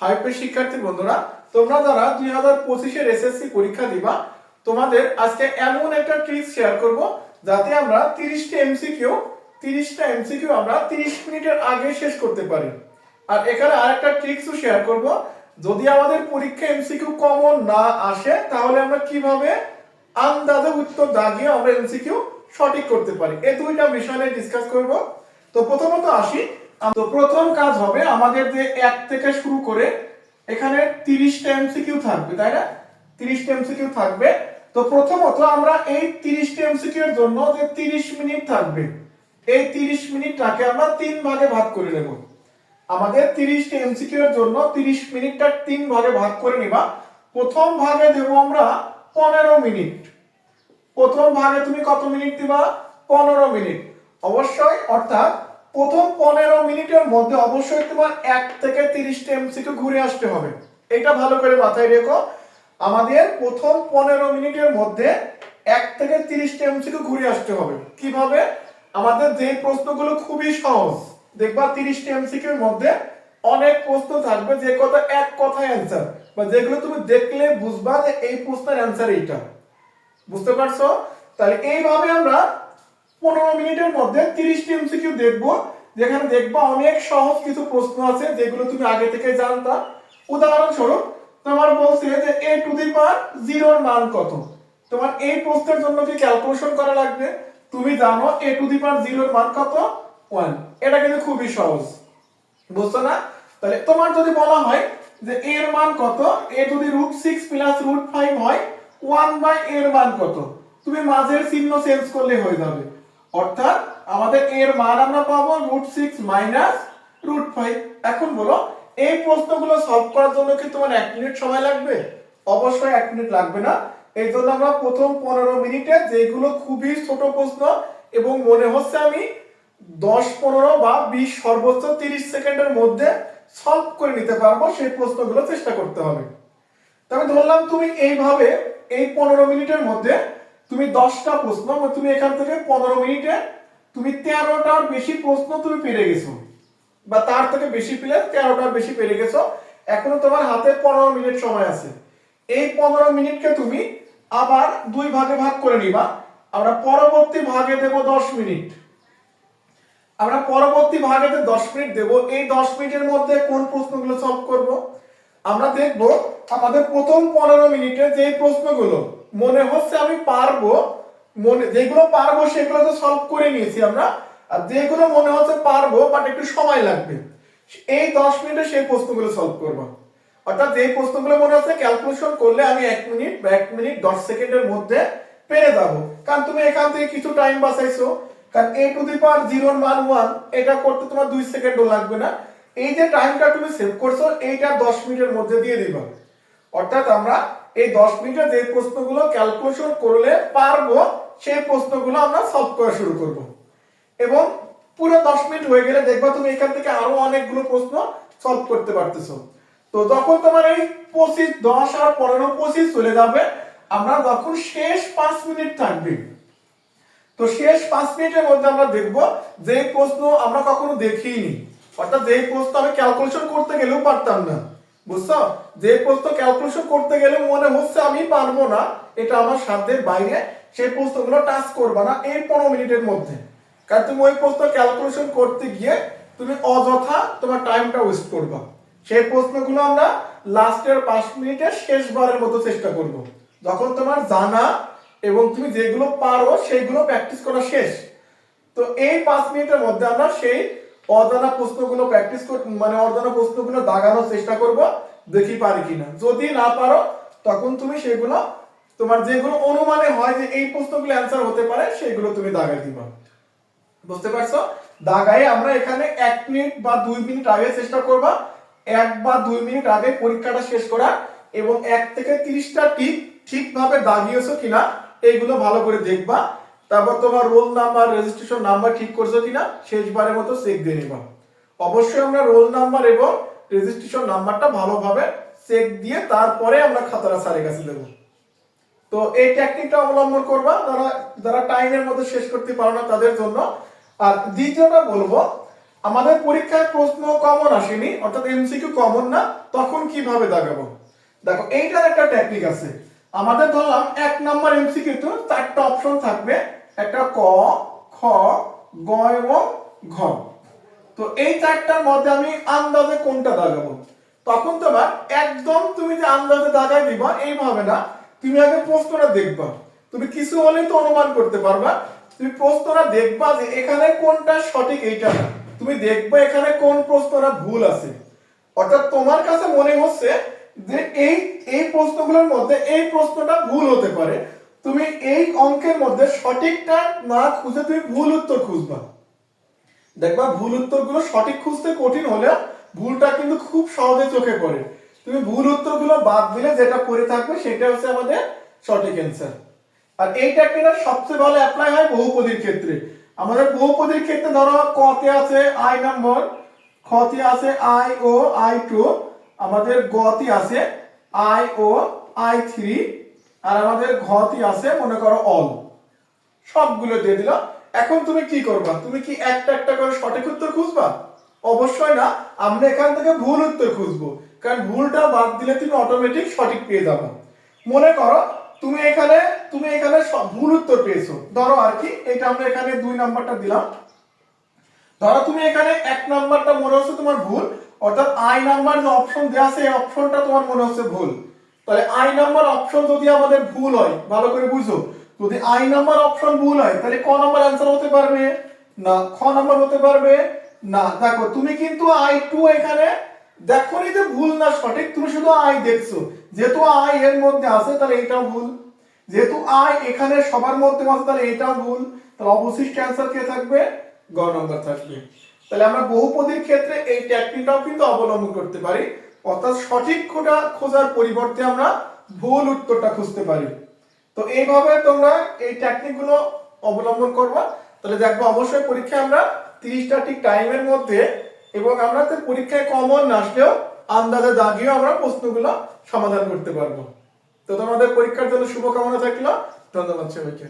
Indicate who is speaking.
Speaker 1: হাইপের শিক্ষার্থী বন্ধুরা, তোমরা যারা দুই হাজার পঁচিশের এসএসসি পরীক্ষা দিবা, তোমাদের আজকে এমন একটা ট্রিক্স শেয়ার করব যাতে আমরা তিরিশটা এমসিকিউ তিরিশটা এমসিকিউ আমরা তিরিশ মিনিটের আগে শেষ করতে পারি। আর এখানে আরেকটা ট্রিক্সও শেয়ার করব। যদি আমাদের পরীক্ষা এমসিকিউ কমন না আসে, তাহলে আমরা কীভাবে আন্দাজে উত্তর দাগিয়ে আমরা এমসিকিউ সঠিক করতে পারি? এই দুইটা বিষয় নিয়ে ডিসকাস করব। তো প্রথমত আসি তো প্রথম কাজ হবে আমাদের যে এক থেকে শুরু করে এখানে তিরিশটা এমসিকিউ থাকবে, তাই না? তিরিশটা এমসিকিউ থাকবে। তো প্রথমত আমরা এই তিরিশটা এমসিকিউ এর জন্য যে তিরিশ মিনিট থাকবে, এই তিরিশ মিনিটটাকে আমরা তিন ভাগে ভাগ করে নেব। আমাদের তিরিশটা এমসিকিউ এর জন্য তিরিশ মিনিটটা তিন ভাগে ভাগ করে নিবা। প্রথম ভাগে দেব আমরা পনেরো মিনিট। প্রথম ভাগে তুমি কত মিনিট দিবা? পনেরো মিনিট। অবশ্যই, অর্থাৎ প্রথম পনেরো মিনিটের মধ্যে অবশ্যই তোমার এক থেকে তিরিশটা এমসিকিউ ঘুরে আসতে হবে। এটা ভালো করে মাথায় রেখো। আমাদের প্রথম পনেরো মিনিটের মধ্যে এক থেকে তিরিশটা এমসিকিউ ঘুরে আসতে হবে। কীভাবে? আমাদের যে প্রশ্নগুলো খুবই সহজ। দেখবা তিরিশটা এমসিকিউর মধ্যে অনেক প্রশ্ন থাকবে, যে কথা এক কথায় অ্যান্সার বা যেগুলো তুমি দেখলে বুঝবা যে এই প্রশ্নের অ্যান্সার এইটা। বুঝতে পারছ? তাহলে এইভাবে আমরা পনেরো মিনিটের মধ্যে তিরিশটি এমসিকিউ দেখব। যেখানে দেখবা অনেক সহজ কিছু প্রশ্ন আছে, যেগুলো তুমি আগে থেকে জানতা। উদাহরণস্বরূপ, তোমার বলছে যে এ টু দি পাওয়ার জিরোর মান কত? তোমার এই প্রশ্নের জন্য কি ক্যালকুলেশন করা লাগবে? তুমি জানো এ টু দি পাওয়ার জিরোর মান কত? ওয়ান এটা কিন্তু খুবই সহজ। বুঝছ না? তাহলে তোমার যদি বলা হয় যে এর মান কত, a যদি root six plus root five হয় ওয়ান বাই এর মান কত? তুমি মাঝের চিহ্ন চেঞ্জ করলে হয়ে যাবে। অর্থাৎ আমাদের এর মান আমরা পাবো root six minus root five এখন বলো, এই প্রশ্নগুলো সলভ করার জন্য কি তোমার এক মিনিট সময় লাগবে? অবশ্যই এক মিনিট লাগবে না। এই জন্য আমরা প্রথম পনেরো মিনিটে যেগুলো খুবই ছোট প্রশ্ন এবং মনে হচ্ছে আমি দশ, পনেরো বা বিশ, সর্বোচ্চ তিরিশ সেকেন্ডের মধ্যে সলভ করে নিতে পারব, সেই প্রশ্নগুলো চেষ্টা করতে হবে। তবে ধরলাম তুমি এইভাবে এই পনেরো মিনিটের মধ্যে তুমি দশটা প্রশ্ন তুমি এখান থেকে পনেরো মিনিটে তুমি তেরোটার বেশি প্রশ্ন তুমি পেরে গেছো। বা তার থেকে বেশি পেলে তেরোটার বেশি পেরে গেছো। এখনও তোমার হাতে পনেরো মিনিট সময় আছে। এই পনেরো মিনিটকে তুমি আবার দুই ভাগে ভাগ করে নিবা। আমরা পরবর্তী ভাগে দেব দশ মিনিট। আমরা পরবর্তী ভাগেতে দশ মিনিট দেব। এই দশ মিনিটের মধ্যে কোন প্রশ্নগুলো সলভ করব? আমরা দেখব আমাদের প্রথম পনেরো মিনিটে যে প্রশ্নগুলো, মনে হচ্ছে আমি পারব, মনে যেগুলো পারব সেগুলো তো সলভ করে নিয়েছি আমরা, আর যেগুলো মনে হচ্ছে পারব বাট একটু সময় লাগবে, এই দশ মিনিটে সেই প্রশ্নগুলো সলভ করব। অর্থাৎ যে প্রশ্নগুলো মনে হচ্ছে ক্যালকুলেশন করলে আমি এক মিনিট বা এক মিনিট দশ সেকেন্ডের মধ্যে পেরে যাব। কারণ তুমি এখান থেকে কিছু টাইম বাঁচাইছো। কারণ a to the power zero মান ওয়ান এটা করতে তোমার দুই সেকেন্ডও লাগবে না। এই যে টাইমটা তুমি সেভ করছ, এইটা দশ মিনিটের মধ্যে দিয়ে দিবা। অর্থাৎ আমরা এই দশ মিনিটে যে প্রশ্নগুলো ক্যালকুলেশন করলে পারব, সেই প্রশ্নগুলো আমরা সলভ করা শুরু করব। এবং পুরো দশ মিনিট হয়ে গেলে দেখবা তুমি এখান থেকে আরও অনেকগুলো প্রশ্ন সলভ করতে পারতেছো। তো যখন তোমার এই পঁচিশ, দশ আর পনেরো, পঁচিশ চলে যাবে, আমরা যখন শেষ পাঁচ মিনিট থাকবে। তো শেষ পাঁচ মিনিটের মধ্যে আমরা দেখব যে প্রশ্ন আমরা কখনো দেখিনি। অর্থাৎ যে প্রশ্ন আমি ক্যালকুলেশন করতে গেলেও পারতাম না, বুঝছ? যে প্রশ্ন ক্যালকুলেশন করতে গেলে মনে হচ্ছে আমি পারব না, এটা আমার সাধ্যের বাইরে, সেই প্রশ্নগুলো টাচ করবা না এই পনেরো মিনিটের মধ্যে। কারণ তুমি ওই প্রশ্ন ক্যালকুলেশন করতে গিয়ে তুমি অযথা তোমার টাইমটা ওয়েস্ট করবা। সেই প্রশ্নগুলো আমরা লাস্টের পাঁচ মিনিটে শেষবারের মতো চেষ্টা করব। যখন তোমার জানা এবং তুমি যেগুলো পারো সেইগুলো প্র্যাকটিস করা শেষ। তো এই পাঁচ মিনিটের মধ্যে আমরা সেই অজানা প্রশ্নগুলো প্র্যাকটিস মানে অজানা প্রশ্নগুলো দাগানোর চেষ্টা করব, দেখি পারি কিনা। যদি না পারো, তখন তুমি সেগুলো, তোমার যেগুলো অনুমানে হয় যে এই প্রশ্নগুলো অ্যান্সার হতে পারে, সেগুলো তুমি দাগাই দিবা। বুঝতে পারছ? দাগায় আমরা এখানে এক মিনিট বা দুই মিনিট আগে চেষ্টা করবা। এক বা দুই মিনিট আগে পরীক্ষাটা শেষ করা এবং এক থেকে তিরিশটা টিপ ঠিকভাবে দাগিয়েছো কিনা, এইগুলো ভালো করে দেখবা। তারপর তোমার রোল নাম্বার রেজিস্ট্রেশন নাম্বার ঠিক করছ কিনা, শেষবারের মতো চেক দিয়ে নিবা। অবশ্যই আমরা রোল নাম্বার এবং রেজিস্ট্রেশন নাম্বারটা ভালোভাবে চেক দিয়ে তারপরে আমরা খাতাটা স্যারের কাছে দেবো। তো এই টেকনিকটা অবলম্বন করবা, যারা যারা টাইমের মধ্যে শেষ করতে পারো না তাদের জন্য। আর দ্বিতীয়টা বলব, আমাদের পরীক্ষায় প্রশ্ন কমন আসেনি, অর্থাৎ এমসিকিউ কমন না, তখন কীভাবে দাগাবো দেখো, এইটার একটা টেকনিক আছে। আমাদের ধরলাম এক নাম্বার এমসিকিউ তো চারটা অপশন থাকবে। একটা ক, খ, গ এবং ঘ। তো এই চারটার মধ্যে আমি আন্দাজে কোনটা দাগাবো? তখন তোমার একদম তুমি যে আন্দাজে দাগাই দিবা, এইভাবে না, তুমি আগে প্রশ্নটা দেখবা। তুমি কিছু হলেই তো অনুমান করতে পারবা। তুমি প্রশ্নটা দেখবা যে এখানে কোনটা সঠিক, এইটা না। তুমি দেখবা এখানে কোন প্রশ্নটা ভুল আছে। অর্থাৎ তোমার কাছে মনে হচ্ছে যে এই এই প্রশ্নগুলোর মধ্যে এই প্রশ্নটা ভুল হতে পারে। তুমি এই অঙ্কের মধ্যে সঠিকটা না খুঁজে তুমি ভুল উত্তর খুঁজবা। দেখবা ভুল উত্তরগুলো সঠিক খুঁজতে কঠিন হলেও ভুলটা কিন্তু খুব সহজে চোখে পড়ে। তুমি ভুল উত্তরগুলো বাদ দিলে যেটা পড়ে থাকবে সেটা হচ্ছে আমাদের সঠিক অ্যান্সার আর এই টেকনিকটা সবচেয়ে ভালো অ্যাপ্লাই হয় বহুপদীর ক্ষেত্রে। আমাদের বহুপদীর ক্ষেত্রে ধরো কতে আছে আই নম্বর খতে আছে আই ও আই টু আমাদের গতি আছে আই ও আই থ্রি আর আমাদের ঘতি আছে, মনে করো অল সবগুলো দিয়ে দিলাম। এখন তুমি কি করবা? তুমি কি একটা একটা করে সঠিক উত্তর খুঁজবা? অবশ্যই না। আমরা এখান থেকে ভুল উত্তর খুঁজবো। কারণ ভুলটা বাদ দিলে তুমি অটোমেটিক সঠিক পেয়ে যাবে। মনে করো, তুমি এখানে তুমি এখানে ভুল উত্তর পেয়েছ। ধরো আর কি, এটা আমরা এখানে দুই নাম্বারটা দিলাম। ধরো তুমি এখানে এক নাম্বারটা মনে হচ্ছে তোমার ভুল? অর্থাৎ আই নাম্বার যে অপশন দেওয়া আছে, এই অপশনটা তোমার মনে হচ্ছে ভুল। তাহলে আই নাম্বার অপশন যদি আমাদের ভুল হয়, ভালো করে বুঝো, যদি আই নাম্বার অপশন ভুল হয়, তাহলে ক নাম্বার অ্যান্সার হতে পারবে? না, খ নাম্বার হতে পারবে? না, দেখো, তুমি কিন্তু আই টু এখানে দেখো যে ভুল না সঠিক, তুমি শুধু আই দেখছ। যেহেতু আই এর মধ্যে আছে, তাহলে এটাও ভুল। যেহেতু আই এখানে সবার মধ্যে আছে, তাহলে এটাও ভুল। তাহলে অবশিষ্ট অ্যান্সার কে থাকবে? গ নম্বর থাকবে। তাহলে আমরা বহুপদীর ক্ষেত্রে এই টেকনিকটাও কিন্তু অবলম্বন করতে পারি। অর্থাৎ সঠিক খোঁজা, খোঁজার পরিবর্তে আমরা ভুল উত্তরটা খুঁজতে পারি। তো এইভাবে তোমরা এই টেকনিকগুলো অবলম্বন করবা। তাহলে দেখব অবশ্যই পরীক্ষায় আমরা তিরিশটা ঠিক টাইমের মধ্যে এবং আমরা পরীক্ষায় কমন না আসলেও আন্দাজে দাগিয়েও আমরা প্রশ্নগুলো সমাধান করতে পারব। তো তোমাদের পরীক্ষার জন্য শুভকামনা থাকল। ধন্যবাদ সবাইকে।